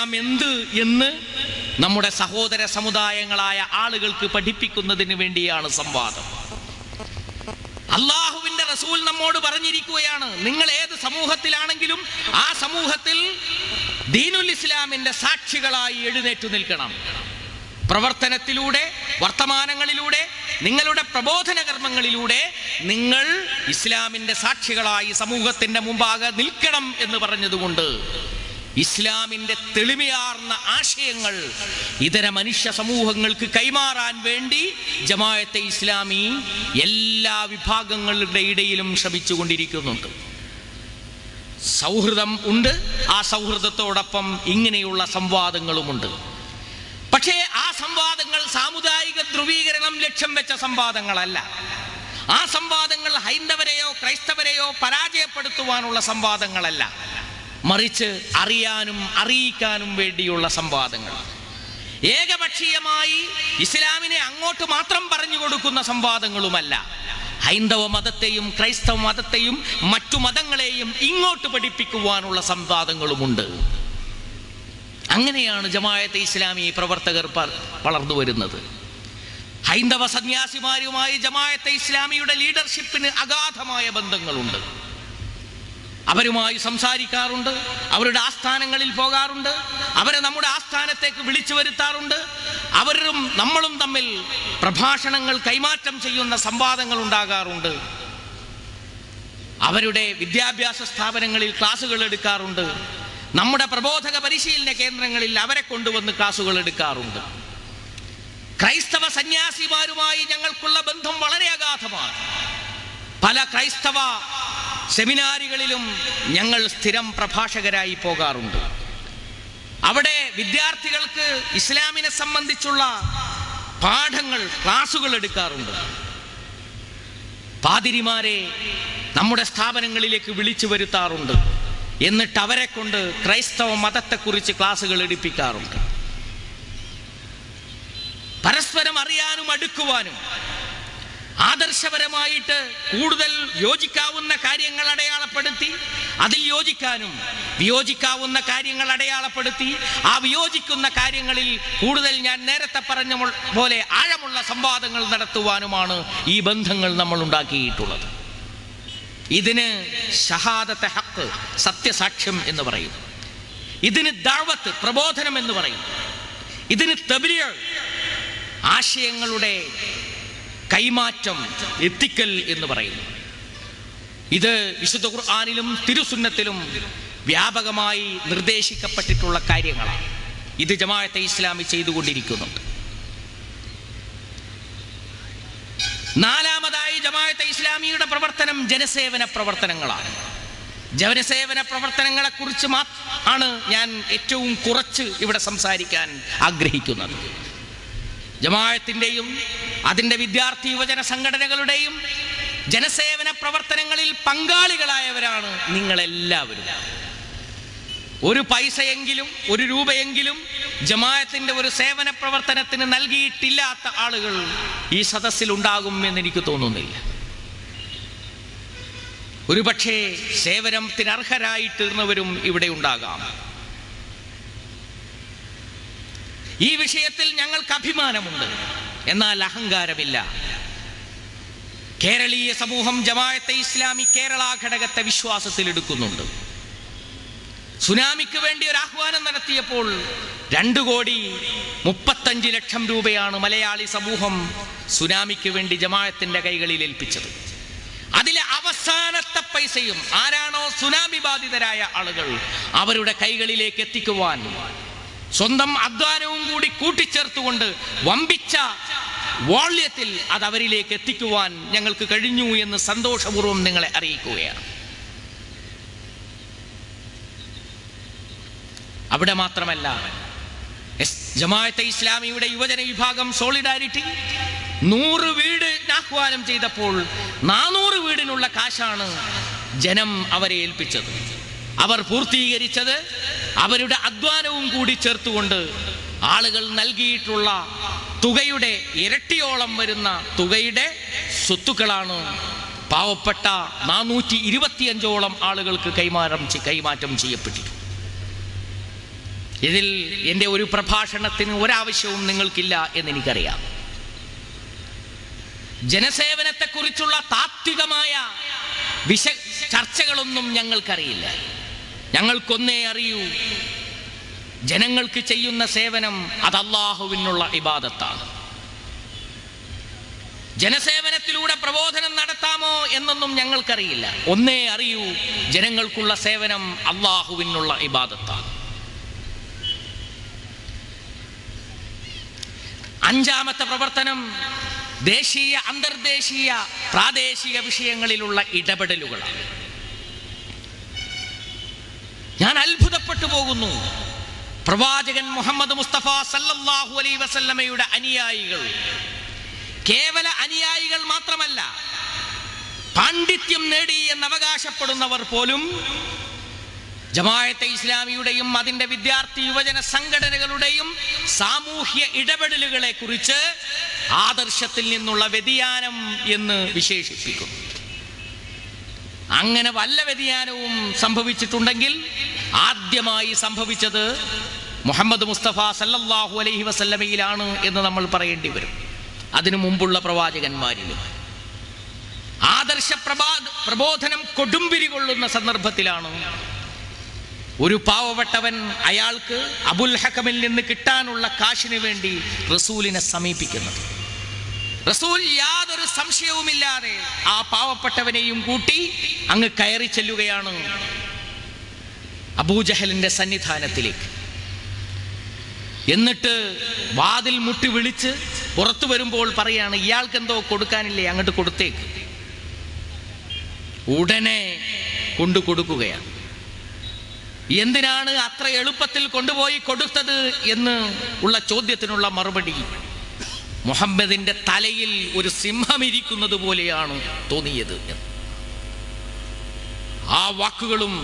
നാം എന്ത് എന്ന് നമ്മുടെ സഹോദര സമുദായങ്ങളായ ആളുകൾക്ക് പഠിപ്പിക്കുന്നതിന് വേണ്ടിയാണ് സംവാദം. അള്ളാഹുവിന്റെ റസൂൽ നമ്മോട് പറഞ്ഞിരിക്കുകയാണ് നിങ്ങൾ ഏത് സമൂഹത്തിലാണെങ്കിലും ആ സമൂഹത്തിൽ ദീനുൽ ഇസ്ലാമിന്റെ സാക്ഷികളായി എഴുന്നേറ്റു നിൽക്കണം. പ്രവർത്തനത്തിലൂടെ വർത്തമാനങ്ങളിലൂടെ നിങ്ങളുടെ പ്രബോധന കർമ്മങ്ങളിലൂടെ നിങ്ങൾ ഇസ്ലാമിന്റെ സാക്ഷികളായി സമൂഹത്തിന്റെ മുമ്പാകെ നിൽക്കണം എന്ന് പറഞ്ഞതുകൊണ്ട് ഇസ്ലാമിന്റെ തെളിമയാർന്ന ആശയങ്ങൾ ഇതര മനുഷ്യ സമൂഹങ്ങൾക്ക് കൈമാറാൻ വേണ്ടി ജമായത്തെ ഇസ്ലാമി എല്ലാ വിഭാഗങ്ങളുടെ ഇടയിലും ശ്രമിച്ചു കൊണ്ടിരിക്കുന്നുണ്ട് സൗഹൃദം ഉണ്ട് ആ സൗഹൃദത്തോടൊപ്പം ഇങ്ങനെയുള്ള സംവാദങ്ങളുമുണ്ട്. പക്ഷേ ആ സംവാദങ്ങൾ സാമുദായിക ധ്രുവീകരണം ലക്ഷ്യം വെച്ച സംവാദങ്ങളല്ല. ആ സംവാദങ്ങൾ ഹൈന്ദവരെയോ ക്രൈസ്തവരെയോ പരാജയപ്പെടുത്തുവാനുള്ള സംവാദങ്ങളല്ല. മറിച്ച് അറിയാനും അറിയിക്കാനും വേണ്ടിയുള്ള സംവാദങ്ങൾ. ഏകപക്ഷീയമായി ഇസ്ലാമിനെ അങ്ങോട്ട് മാത്രം പറഞ്ഞു കൊടുക്കുന്ന സംവാദങ്ങളുമല്ല. ഹൈന്ദവ മതത്തെയും ക്രൈസ്തവ മതത്തെയും മറ്റു മതങ്ങളെയും ഇങ്ങോട്ട് പഠിപ്പിക്കുവാനുള്ള സംവാദങ്ങളുമുണ്ട്. അങ്ങനെയാണ് ജമായത്തെ ഇസ്ലാമി പ്രവർത്തകർ വളർന്നു വരുന്നത്. ഹൈന്ദവ സന്യാസിമാരുമായി ജമായത്തെ ഇസ്ലാമിയുടെ ലീഡർഷിപ്പിന് അഗാധമായ ബന്ധങ്ങളുണ്ട്. അവരുമായി സംസാരിക്കാറുണ്ട് അവരുടെ ആസ്ഥാനങ്ങളിൽ പോകാറുണ്ട് അവരെ നമ്മുടെ ആസ്ഥാനത്തേക്ക് വിളിച്ചു വരുത്താറുണ്ട്. അവരും നമ്മളും തമ്മിൽ പ്രഭാഷണങ്ങൾ കൈമാറ്റം ചെയ്യുന്ന സംവാദങ്ങൾ ഉണ്ടാകാറുണ്ട്. അവരുടെ വിദ്യാഭ്യാസ സ്ഥാപനങ്ങളിൽ ക്ലാസ്സുകൾ എടുക്കാറുണ്ട്. നമ്മുടെ പ്രബോധക പരിശീലന കേന്ദ്രങ്ങളിൽ അവരെ കൊണ്ടുവന്ന് ക്ലാസ്സുകൾ എടുക്കാറുണ്ട്. ക്രൈസ്തവ സന്യാസിമാരുമായി ഞങ്ങൾക്കുള്ള ബന്ധം വളരെ അഗാധമാണ്. പല ക്രൈസ്തവ സെമിനാറുകളിലും ഞങ്ങൾ സ്ഥിരം പ്രഭാഷകരായി പോകാറുണ്ട്. അവിടെ വിദ്യാർത്ഥികൾക്ക് ഇസ്ലാമിനെ സംബന്ധിച്ചുള്ള പാഠങ്ങൾ ക്ലാസുകൾ എടുക്കാറുണ്ട്. പാതിരിമാരെ നമ്മുടെ സ്ഥാപനങ്ങളിലേക്ക് വിളിച്ചു വരുത്താറുണ്ട്. എന്നിട്ട് അവരെ കൊണ്ട് ക്രൈസ്തവ മതത്തെക്കുറിച്ച് ക്ലാസുകൾ എടുപ്പിക്കാറുണ്ട്. പരസ്പരം അറിയാനും അടുക്കുവാനും ആദർശപരമായിട്ട് കൂടുതൽ യോജിക്കാവുന്ന കാര്യങ്ങൾ അടയാളപ്പെടുത്തി അതിൽ യോജിക്കാനും വിയോജിക്കാവുന്ന കാര്യങ്ങൾ അടയാളപ്പെടുത്തി ആ വിയോജിക്കുന്ന കാര്യങ്ങളിൽ കൂടുതൽ ഞാൻ നേരത്തെ പറഞ്ഞ പോലെ ആഴമുള്ള സംവാദങ്ങൾ നടത്തുവാനുമാണ് ഈ ബന്ധങ്ങൾ നമ്മൾ ഉണ്ടാക്കിയിട്ടുള്ളത്. ഇതിന് ഷഹാദത്തെ ഹക്ക് സത്യസാക്ഷ്യം എന്ന് പറയും. ഇതിന് ദാവത്ത് പ്രബോധനം എന്ന് പറയും. ഇതിന് തബിലിയ ആശയങ്ങളുടെ കൈമാറ്റം എത്തിക്കൽ എന്ന് പറയുന്നു. ഇത് വിശുദ്ധ ഖുർആാനിലും തിരുസുന്നത്തിലും വ്യാപകമായി നിർദ്ദേശിക്കപ്പെട്ടിട്ടുള്ള കാര്യങ്ങളാണ്. ഇത് ജമാഅത്തെ ഇസ്ലാമി ചെയ്തുകൊണ്ടിരിക്കുന്നുണ്ട്. നാലാമതായി ജമാഅത്തെ ഇസ്ലാമിയുടെ പ്രവർത്തനം ജനസേവന പ്രവർത്തനങ്ങളാണ്. ജനസേവന പ്രവർത്തനങ്ങളെ കുറിച്ച് ആണ് ഞാൻ ഏറ്റവും കുറച്ച് ഇവിടെ സംസാരിക്കാൻ ആഗ്രഹിക്കുന്നത്. ജമാഅത്തിന്റെയും അതിന്റെ വിദ്യാർത്ഥി യുവജന സംഘടനകളുടെയും ജനസേവന പ്രവർത്തനങ്ങളിൽ പങ്കാളികളായവരാണ് നിങ്ങളെല്ലാവരും. ഒരു പൈസയെങ്കിലും ഒരു രൂപയെങ്കിലും ജമായത്തിന്റെ ഒരു സേവന പ്രവർത്തനത്തിന് നൽകിയിട്ടില്ലാത്ത ആളുകൾ ഈ സദസ്സിൽ ഉണ്ടാകും എന്ന് എനിക്ക് തോന്നുന്നില്ല. ഒരുപക്ഷേ സേവനത്തിന് അർഹരായി തീർന്നവരും ഇവിടെ ഉണ്ടാകാം. ഈ വിഷയത്തിൽ ഞങ്ങൾക്ക് അഭിമാനമുണ്ട്. എന്നാൽ അഹങ്കാരമില്ല. കേരളീയ സമൂഹം ജമായത്തെ ഇസ്ലാമി കേരള ഘടകത്തെ വിശ്വാസത്തിൽ എടുക്കുന്നുണ്ട് സുനാമിക്ക് വേണ്ടി ഒരു ആഹ്വാനം നടത്തിയപ്പോൾ രണ്ടു കോടി മുപ്പത്തഞ്ച് ലക്ഷം രൂപയാണ് മലയാളി സമൂഹം സുനാമിക്ക് വേണ്ടി ജമായത്തിന്റെ കൈകളിൽ ഏൽപ്പിച്ചത്. അതിലെ അവസാനത്തെ പൈസയും ആരാണോ സുനാമി ബാധിതരായ ആളുകൾ അവരുടെ കൈകളിലേക്ക് എത്തിക്കുവാൻ സ്വന്തം അധ്വാനവും കൂടി കൂട്ടിച്ചേർത്തുകൊണ്ട് വമ്പിച്ച വാള്യത്തിൽ അത് അവരിലേക്ക് എത്തിക്കുവാൻ ഞങ്ങൾക്ക് കഴിഞ്ഞു എന്ന് സന്തോഷപൂർവം നിങ്ങളെ അറിയിക്കുകയാണ്. അവിടെ മാത്രമല്ല ജമാഅത്തെ ഇസ്ലാമിയുടെ യുവജന വിഭാഗം സോളിഡാരിറ്റി നൂറ് വീട് ആഹ്വാനം ചെയ്തപ്പോൾ നാനൂറ് വീടിനുള്ള കാശാണ് ജനം അവരെ ഏൽപ്പിച്ചത്. അവർ പൂർത്തീകരിച്ചത് അവരുടെ അധ്വാനവും കൂടി ചേർത്തുകൊണ്ട് ആളുകൾ നൽകിയിട്ടുള്ള തുകയുടെ ഇരട്ടിയോളം വരുന്ന തുകയുടെ സ്വത്തുക്കളാണ് പാവപ്പെട്ട നാനൂറ്റി ഇരുപത്തിയഞ്ചോളം ആളുകൾക്ക് കൈമാറ്റം കൈമാറ്റം ചെയ്യപ്പെട്ടിട്ടുണ്ട് ഇതിൽ എന്റെ ഒരു പ്രഭാഷണത്തിന് ഒരാവശ്യവും നിങ്ങൾക്കില്ല എന്നെനിക്കറിയാം. ജനസേവനത്തെക്കുറിച്ചുള്ള താത്വികമായ വിശ ചർച്ചകളൊന്നും ഞങ്ങൾക്കറിയില്ല. ഞങ്ങൾക്കൊന്നേ അറിയൂ. ജനങ്ങൾക്ക് ചെയ്യുന്ന സേവനം അത് അള്ളാഹുവിനുള്ള ഇബാദത്താണ്. ജനസേവനത്തിലൂടെ പ്രബോധനം നടത്താമോ എന്നൊന്നും ഞങ്ങൾക്കറിയില്ല. ഒന്നേ അറിയൂ ജനങ്ങൾക്കുള്ള സേവനം അള്ളാഹുവിനുള്ള ഇബാദത്താണ്. അഞ്ചാമത്തെ പ്രവർത്തനം ദേശീയ അന്തർദേശീയ പ്രാദേശിക വിഷയങ്ങളിലുള്ള ഇടപെടലുകളാണ് ഞാൻ അത്ഭുതപ്പെട്ടു പോകുന്നു പ്രവാചകൻ മുഹമ്മദ് മുസ്തഫ സല്ലല്ലാഹു അലൈ വസല്ലമയുടെ അനുയായികൾ. കേവല അനുയായികൾ മാത്രമല്ല പാണ്ഡിത്യം നേടി എന്ന് അവകാശപ്പെടുന്നവർ പോലും ജമായത്തെ ഇസ്ലാമിയുടെയും അതിന്റെ വിദ്യാർത്ഥി യുവജന സംഘടനകളുടെയും സാമൂഹ്യ ഇടപെടലുകളെ കുറിച്ച് ആദർശത്തിൽ നിന്നുള്ള വ്യതിയാനം എന്ന് വിശേഷിപ്പിക്കുന്നു. അങ്ങനെ വല്ല വ്യതിയാനവും സംഭവിച്ചിട്ടുണ്ടെങ്കിൽ ആദ്യമായി സംഭവിച്ചത് മുഹമ്മദ് മുസ്തഫ സല്ലല്ലാഹു അലൈഹി വസല്ലമയിലാണ് എന്ന് നമ്മൾ പറയേണ്ടി വരും. അതിനു മുമ്പുള്ള പ്രവാചകന്മാരിലും. ആദർശ പ്രഭാ പ്രബോധനം കൊടുമ്പിരി കൊള്ളുന്ന സന്ദർഭത്തിലാണ് ഒരു പാവപ്പെട്ടവൻ അയാൾക്ക് അബുൽ ഹക്കമിൽ നിന്ന് കിട്ടാനുള്ള കാശിന് വേണ്ടി റസൂലിനെ സമീപിക്കുന്നത്. റസൂൽ യാതൊരു സംശയവുമില്ലാതെ ആ പാവപ്പെട്ടവനെയും കൂട്ടി അങ്ങ് കയറി ചെല്ലുകയാണ് അബൂജഹലിന്റെ സന്നിധാനത്തിലേക്ക്. എന്നിട്ട് വാതിൽ മുട്ടി വിളിച്ച് പുറത്തു വരുമ്പോൾ പറയാണ് ഇയാൾക്ക് എന്തോ കൊടുക്കാനില്ലേ അങ്ങോട്ട് കൊടുത്തേക്ക്. ഉടനെ കൊണ്ടു കൊടുക്കുകയാണ്. എന്തിനാണ് അത്ര എളുപ്പത്തിൽ കൊണ്ടുപോയി കൊടുത്തത്? എന്ന് ഉള്ള ചോദ്യത്തിനുള്ള മറുപടി മുഹമ്മദിന്റെ തലയിൽ ഒരു സിംഹം ഇരിക്കുന്നത് പോലെയാണ് തോന്നിയത് ആ വാക്കുകളും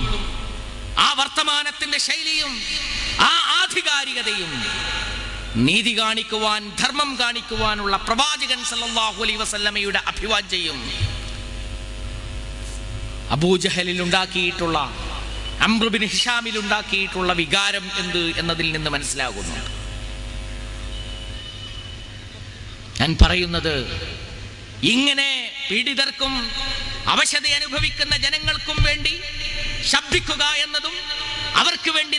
ആ വർത്തമാനത്തിന്റെ ശൈലിയും ആ ആധികാരികതയും നീതി കാണിക്കുവാൻ ധർമ്മം കാണിക്കുവാനുള്ള പ്രവാചകൻ സല്ലല്ലാഹു അലൈഹി വസല്ലമയുടെ അഭിവാജ്യയും അബൂജഹലിൽ ഉണ്ടാക്കിയിട്ടുള്ള അമ്രുബിൻ ഹിഷാമിൽ ഉണ്ടാക്കിയിട്ടുള്ള വികാരം എന്ത് എന്നതിൽ നിന്ന് മനസ്സിലാകുന്നുണ്ട് ഞാൻ പറയുന്നത് ഇങ്ങനെ പീഡിതർക്കും അവശത അനുഭവിക്കുന്ന ജനങ്ങൾക്കും വേണ്ടി ശബ്ദിക്കുക എന്നതും അവർക്ക് വേണ്ടി